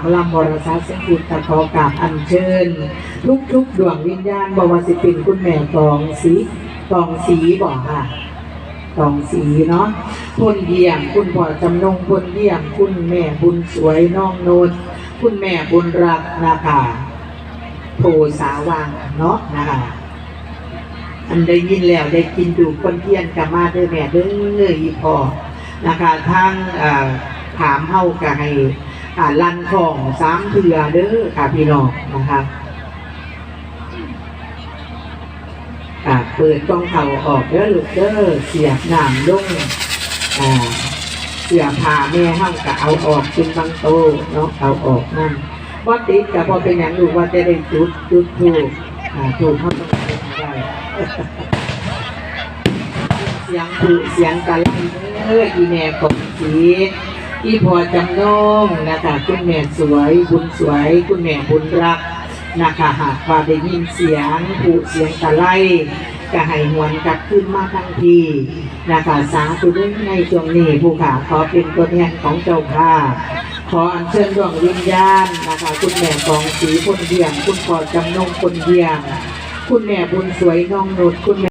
ามลำบรสาสียงพุทธขอกราบอัญเชิญทุกทุกดวงวิญญาณบวสิปินคุณแม่กองสีกองสีบอกค่ะกองสีเนาะพลเยี่ยมคุณพ่อจำนงพลเยี่ยมคุณแม่บุญสวยน้องโนนคุณแม่บุญรักนะคะโพสาวังเนาะนะคะอันได้ยินแล้วได้กินดูคนเทียนกับมาเด้อแม่เด้ออีพอนะคะทางเอ่อถามเฮากับให้ อ่าลันของสามเถือเด้อค่ะพี่น้องนะคะอ่าเปิดกองเขาออกเด้อลูกเด้อเสียบน้ำลงอ่าเสียผ้าแม่เฮาก็เอาออกเป็นบางโตเนาะเอาออกนั่นบ่ติดก็บ่เป็นหยังลูกว่าจะได้จุดจุดถูกอ่าถูกเฮาต้องเฮ็ดให้ได้เสียงผูเสียงกะไลเอออีแม่ของสี อีพอจำนงนะคะคุณแม่สวยบุญสวย คุณแม่บุญรักนะคะหากว่าได้ยินเสียงผูเสียงกะไลก็ให้หวนกลับขึ้นมาทันทีนะคะสาธุด้วยในช่วงนี้ผู้ขาขอเป็นตัวแทนของเจ้าภาพขออัญเชิญดวงวิญญาณนะคะคุณแม่กองสีคนเดียมคุณพ่อจำนงคนเดียมคุณแม่บุญสวยน้องนุชคุณ